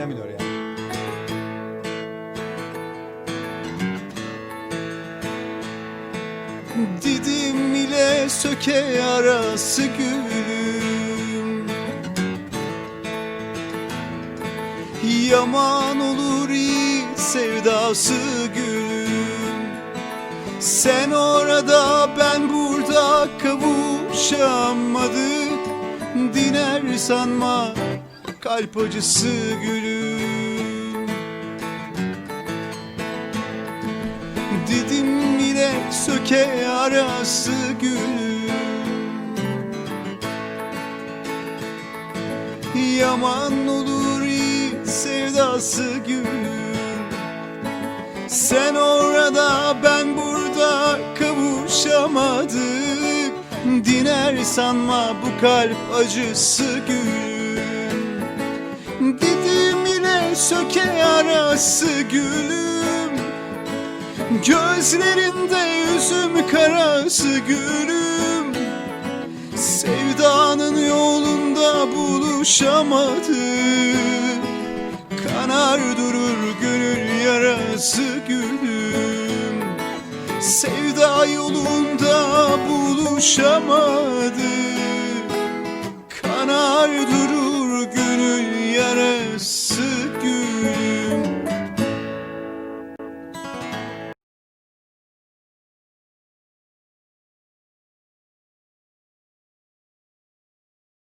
La yani. Didim ile söke arası gülüm. Yaman olur iyi sevdası gülüm. Sen orada ben burada kavuşamadık. Diner sanma kalp acısı gülüm Didim ile söke arası gülüm Yaman olur iyi sevdası gülüm Sen orada ben burada kavuşamadık. Diner sanma bu kalp acısı gülüm söke arası gülüm Gözlerinde üzüm karası gülüm. Sevdanın yolunda buluşamadık Kanar durur gönül yarası gülüm. Sevda yolunda buluşamadık Kanar durur gönül yarası gülüm